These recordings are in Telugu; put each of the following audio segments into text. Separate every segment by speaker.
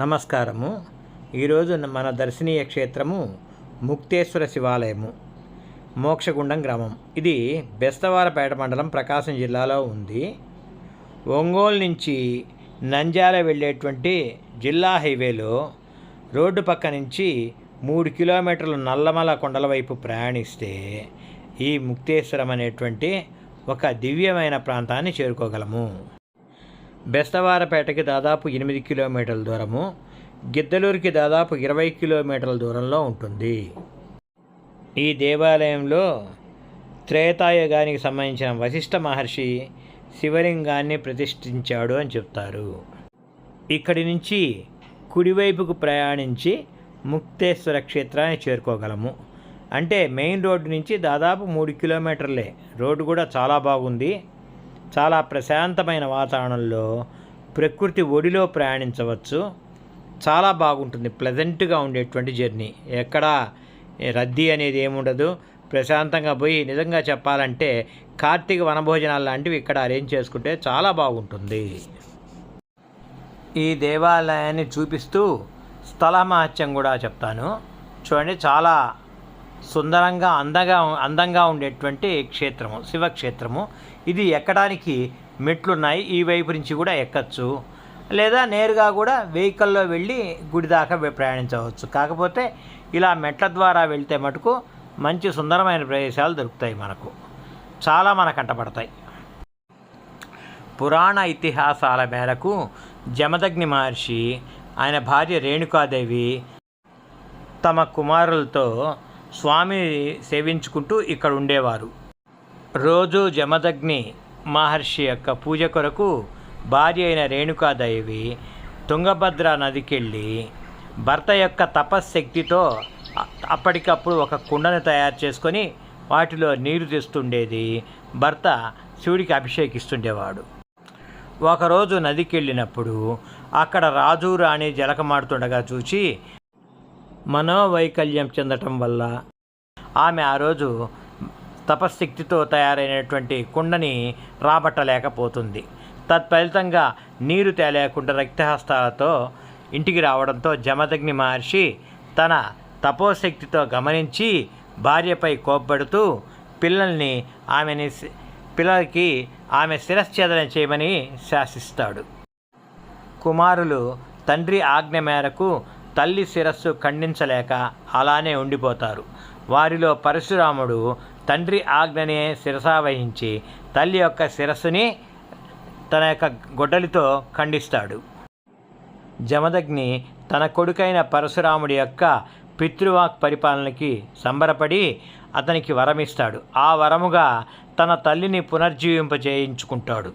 Speaker 1: నమస్కారము. ఈరోజు మన దర్శనీయ క్షేత్రము ముక్తేశ్వర శివాలయము మోక్షగుండం గ్రామం. ఇది బెస్తవారపేట మండలం ప్రకాశం జిల్లాలో ఉంది. ఒంగోలు నుంచి నంజాల వెళ్ళేటువంటి జిల్లా హైవేలో రోడ్డు పక్క నుంచి మూడు కిలోమీటర్లు నల్లమల కొండల వైపు ప్రయాణిస్తే ఈ ముక్తేశ్వరం అనేటువంటి ఒక దివ్యమైన ప్రాంతాన్ని చేరుకోగలము. బెస్తవారపేటకి దాదాపు ఎనిమిది కిలోమీటర్ల దూరము గిద్దలూరుకి దాదాపు ఇరవై కిలోమీటర్ల దూరంలో ఉంటుంది. ఈ దేవాలయంలో త్రేతాయుగానికి సంబంధించిన వశిష్ఠ మహర్షి శివలింగాన్ని ప్రతిష్ఠించాడు అని చెప్తారు. ఇక్కడి నుంచి కుడివైపుకు ప్రయాణించి ముక్తేశ్వర క్షేత్రాన్ని చేరుకోగలము. అంటే మెయిన్ రోడ్డు నుంచి దాదాపు మూడు కిలోమీటర్లే. రోడ్డు కూడా చాలా బాగుంది. చాలా ప్రశాంతమైన వాతావరణంలో ప్రకృతి ఒడిలో ప్రయాణించవచ్చు. చాలా బాగుంటుంది. ప్లెజెంట్గా ఉండేటువంటి జర్నీ. ఎక్కడా రద్దీ అనేది ఏముండదు. ప్రశాంతంగా పోయి నిజంగా చెప్పాలంటే కార్తీక వనభోజనాలు లాంటివి ఇక్కడ అరేంజ్ చేసుకుంటే చాలా బాగుంటుంది. ఈ దేవాలయాన్ని చూపిస్తూ స్థల మహత్యం కూడా చెప్తాను. చూడండి చాలా సుందరంగా అందంగా అందంగా ఉండేటువంటి క్షేత్రము శివక్షేత్రము. ఇది ఎక్కడానికి మెట్లున్నాయి ఈ వైపు నుంచి కూడా ఎక్కచ్చు. లేదా నేరుగా కూడా వెహికల్లో వెళ్ళి గుడి దాకా ప్రయాణించవచ్చు. కాకపోతే ఇలా మెట్ల ద్వారా వెళ్తే మటుకు మంచి సుందరమైన ప్రదేశాలు దొరుకుతాయి మనకు. చాలా మన కంటపడతాయి పురాణ ఇతిహాసాల మేరకు జమదగ్ని మహర్షి ఆయన భార్య రేణుకాదేవి తమ కుమారులతో స్వామిని సేవించుకుంటూ ఇక్కడ ఉండేవారు. రోజు జమదగ్ని మహర్షి యొక్క పూజ కొరకు భార్య అయిన రేణుకాదేవి తుంగభద్ర నదికెళ్ళి భర్త యొక్క తపశ్శక్తితో అప్పటికప్పుడు ఒక కుండను తయారు చేసుకొని వాటిలో నీరు తెస్తుండేది. భర్త శివుడికి అభిషేకిస్తుండేవాడు. ఒకరోజు నదికి వెళ్ళినప్పుడు అక్కడ రాజు రాణి జలకమాడుతుండగా చూచి మనోవైకల్యం చెందటం వల్ల ఆమె ఆ రోజు తపశక్తితో తయారైనటువంటి కుండని రాబట్టలేకపోతుంది. తత్ఫలితంగా నీరు తేలేకుండా రక్తహస్తాలతో ఇంటికి రావడంతో జమదగ్ని మహర్షి తన తపోశక్తితో గమనించి భార్యపై కోప్పడుతూ పిల్లల్ని ఆమెని పిల్లలకి ఆమె శిరశ్ఛేదన చేయమని శాసిస్తాడు. కుమారులు తండ్రి ఆజ్ఞ మేరకు తల్లి శిరస్సు ఖండించలేక అలానే ఉండిపోతారు. వారిలో పరశురాముడు తండ్రి ఆజ్ఞనే శిరసావహించి తల్లి యొక్క శిరస్సుని తన యొక్క గొడ్డలితో ఖండిస్తాడు. జమదగ్ని తన కొడుకైన పరశురాముడి యొక్క పితృవాక్ పరిపాలనకి సంబరపడి అతనికి వరమిస్తాడు. ఆ వరముగా తన తల్లిని పునర్జీవింపజేయించుకుంటాడు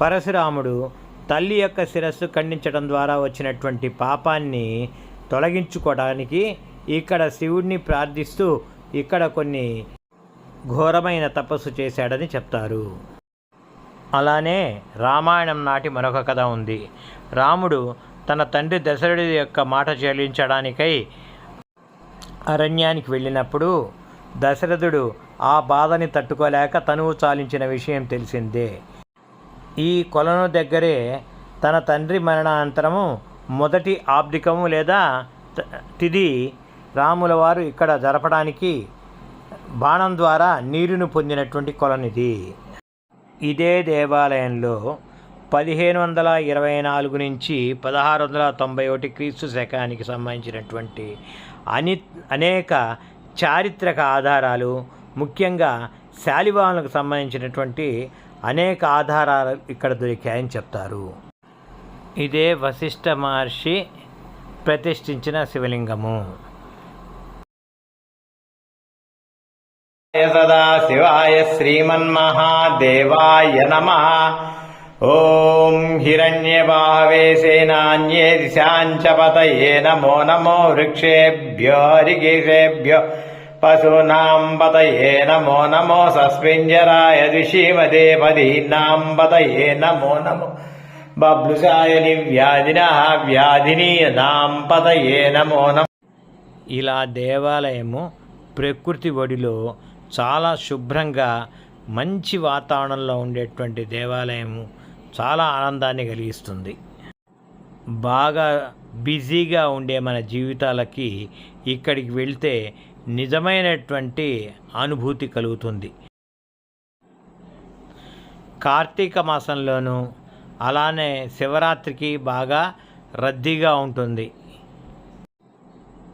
Speaker 1: పరశురాముడు తల్లి యొక్క శిరస్సు ఖండించడం ద్వారా వచ్చినటువంటి పాపాన్ని తొలగించుకోవడానికి ఇక్కడ శివుడిని ప్రార్థిస్తూ ఇక్కడ కొన్ని ఘోరమైన తపస్సు చేశాడని చెప్తారు. అలానే రామాయణం నాటి మరొక కథ ఉంది. రాముడు తన తండ్రి దశరథుడి యొక్క మాట చెల్లించడానికై అరణ్యానికి వెళ్ళినప్పుడు దశరథుడు ఆ బాధని తట్టుకోలేక తనువు చాలించిన విషయం తెలిసిందే. ఈ కొలను దగ్గరే తన తండ్రి మరణానంతరము మొదటి ఆబ్దికము లేదా త- తిది రాముల వారు ఇక్కడ జరపడానికి బాణం ద్వారా నీరును పొందినటువంటి కొలనిది. ఇదే దేవాలయంలో పదిహేను వందల ఇరవై నాలుగు నుంచి పదహారు వందల తొంభై ఒకటి క్రీస్తు శకానికి సంబంధించినటువంటి అని అనేక చారిత్రక ఆధారాలు ముఖ్యంగా శాలివాహనులకు సంబంధించినటువంటి అనేక ఆధారాలు ఇక్కడ దొరికాయని చెప్తారు. ఇదే వశిష్ఠ మహర్షి ప్రతిష్ఠించిన శివలింగము. సదాశివాయ శ్రీమన్మహాదేవాయ నమ. ఓం హిరణ్యభావేశేనాన్యే దిశాంచ పతయే నమో నమో వృక్షేభ్యో హరికేశేభ్యో పశూనాం పతయే నమో నమో సస్మింజరాయ దిశీమదే పదీనాం పతయే నమో నమో. బబ్లుసాయ వ్యాధిన వ్యాధినీయనాం పతయే నమో నమో. ఇలా దేవాలయము ప్రకృతి ఒడిలో చాలా శుభ్రంగా మంచి వాతావరణంలో ఉండేటువంటి దేవాలయము చాలా ఆనందాన్ని కలిగిస్తుంది. బాగా బిజీగా ఉండే మన జీవితాలకి ఇక్కడికి వెళ్తే నిజమైనటువంటి అనుభూతి కలుగుతుంది. కార్తీక మాసంలోనూ అలానే శివరాత్రికి బాగా రద్దీగా ఉంటుంది.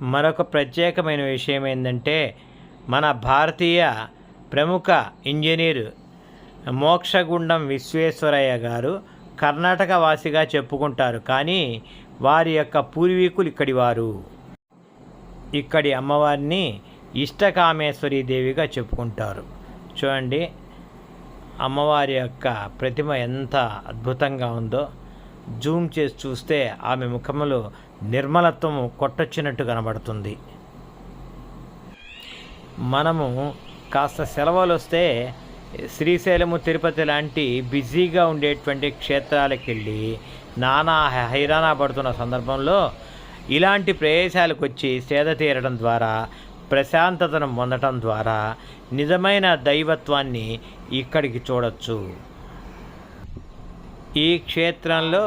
Speaker 1: మరొక ప్రత్యేకమైన విషయం ఏంటంటే మన భారతీయ ప్రముఖ ఇంజనీర్ మోక్షగుండం విశ్వేశ్వరయ్య గారు కర్ణాటక వాసిగా చెప్పుకుంటారు. కానీ వారి యొక్క పూర్వీకులు ఇక్కడి వారు. ఇక్కడి అమ్మవారిని ఇష్టకామేశ్వరీ దేవిగా చెప్పుకుంటారు. చూడండి అమ్మవారి యొక్క ప్రతిమ ఎంత అద్భుతంగా ఉందో. జూమ్ చేసి చూస్తే ఆమె ముఖములో నిర్మలత్వం కొట్టొచ్చినట్టు కనబడుతుంది. మనము కాస్త సెలవులు వస్తే శ్రీశైలము తిరుపతి లాంటి బిజీగా ఉండేటువంటి క్షేత్రాలకు వెళ్ళి నానా హైరాణా పడుతున్న సందర్భంలో ఇలాంటి ప్రదేశాలకు వచ్చి సేద తీరడం ద్వారా ప్రశాంతతను పొందటం ద్వారా నిజమైన దైవత్వాన్ని ఇక్కడికి చూడొచ్చు. ఈ క్షేత్రంలో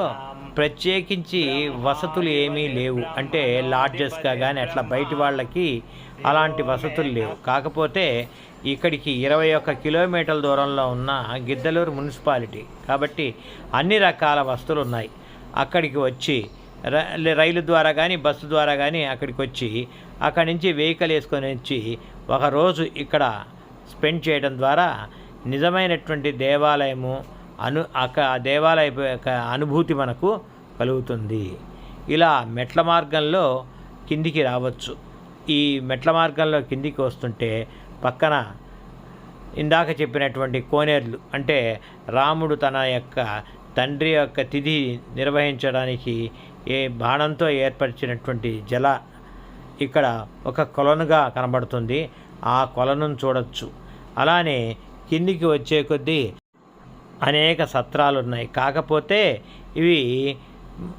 Speaker 1: ప్రత్యేకించి వసతులు ఏమీ లేవు. అంటే లాడ్జెస్గా కానీ అట్లా బయటి వాళ్ళకి అలాంటి వసతులు లేవు. కాకపోతే ఇక్కడికి ఇరవై ఒక్క కిలోమీటర్ల దూరంలో ఉన్న గిద్దలూరు మున్సిపాలిటీ. కాబట్టి అన్ని రకాల వసతులు ఉన్నాయి. అక్కడికి వచ్చి రైలు ద్వారా కానీ బస్సు ద్వారా కానీ అక్కడికి వచ్చి అక్కడి నుంచి వెహికల్ వేసుకొని వచ్చి ఒకరోజు ఇక్కడ స్పెండ్ చేయడం ద్వారా నిజమైనటువంటి దేవాలయము అను అక్కడ దేవాలయ యొక్క అనుభూతి మనకు కలుగుతుంది. ఇలా మెట్ల మార్గంలో కిందికి రావచ్చు. ఈ మెట్ల మార్గంలో కిందికి వస్తుంటే పక్కన ఇందాక చెప్పినటువంటి కోనేర్లు అంటే రాముడు తన యొక్క తండ్రి యొక్క తిథి నిర్వహించడానికి ఏ బాణంతో ఏర్పరిచినటువంటి జల ఇక్కడ ఒక కొలనుగా కనబడుతుంది. ఆ కొలను చూడొచ్చు. అలానే కిందికి వచ్చే కొద్దీ అనేక సత్రాలు ఉన్నాయి కాకపోతే ఇవి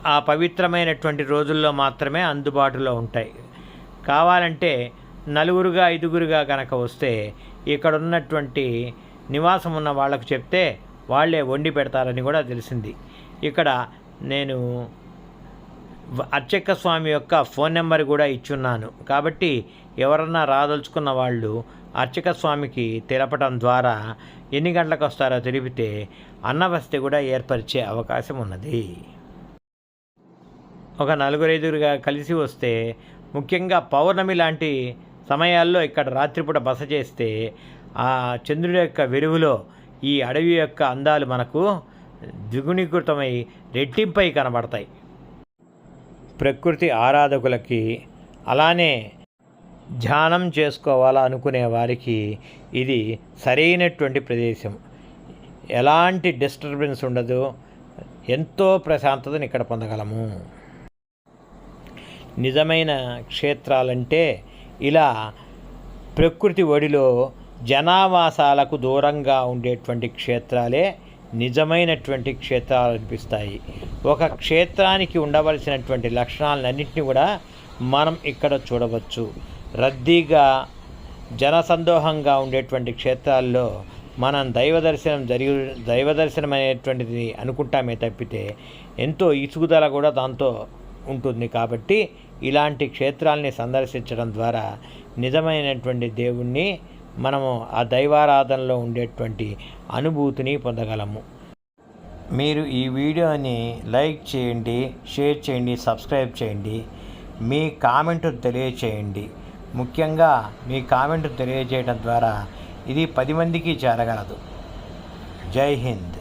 Speaker 1: ఆ పవిత్రమైనటువంటి రోజుల్లో మాత్రమే అందుబాటులో ఉంటాయి. కావాలంటే నలుగురుగా ఐదుగురుగా కనుక వస్తే ఇక్కడ ఉన్నటువంటి నివాసం ఉన్న వాళ్ళకు చెప్తే వాళ్ళే వండి పెడతారని కూడా తెలిసింది. ఇక్కడ నేను అర్చక స్వామి యొక్క ఫోన్ నెంబర్ కూడా ఇచ్చున్నాను. కాబట్టి ఎవరన్నా రాదలుచుకున్న వాళ్ళు అర్చక స్వామికి తెలపడం ద్వారా ఎన్ని గంటలకు వస్తారో తెలిపితే అన్నవసతి కూడా ఏర్పరిచే అవకాశం ఉన్నది. ఒక నలుగురు కలిసి వస్తే ముఖ్యంగా పౌర్ణమి లాంటి సమయాల్లో ఇక్కడ రాత్రిపూట బస చేస్తే ఆ చంద్రుడి యొక్క వెలుగులో ఈ అడవి యొక్క అందాలు మనకు ద్విగుణీకృతమై రెట్టింపై కనబడతాయి. ప్రకృతి ఆరాధకులకి అలానే ధ్యానం చేసుకోవాలా అనుకునే వారికి ఇది సరైనటువంటి ప్రదేశం. ఎలాంటి డిస్టర్బెన్స్ ఉండదు. ఎంతో ప్రశాంతతను ఇక్కడ పొందగలము. నిజమైన క్షేత్రాలంటే ఇలా ప్రకృతి ఒడిలో జనావాసాలకు దూరంగా ఉండేటువంటి క్షేత్రాలే నిజమైనటువంటి క్షేత్రాలు అనిపిస్తాయి. ఒక క్షేత్రానికి ఉండవలసినటువంటి లక్షణాలన్నింటినీ కూడా మనం ఇక్కడ చూడవచ్చు. రద్దీగా జనసందోహంగా ఉండేటువంటి క్షేత్రాల్లో మనం దైవ దర్శనం జరిగి దైవ దర్శనం అనేటువంటిది అనుకుంటామే తప్పితే ఎంతో ఇసుగుదల కూడా దాంతో ఉంటుంది కాబట్టి ఇలాంటి క్షేత్రాల్ని సందర్శించడం ద్వారా నిజమైనటువంటి దేవుణ్ణి మనము ఆ దైవారాధనలో ఉండేటువంటి అనుభూతిని పొందగలము. మీరు ఈ వీడియోని లైక్ చేయండి షేర్ చేయండి సబ్స్క్రైబ్ చేయండి. మీ కామెంట్ తెలియచేయండి. ముఖ్యంగా మీ కామెంట్ తెలియజేయడం ద్వారా ఇది పది మందికి చేరగలదు. జై హింద్.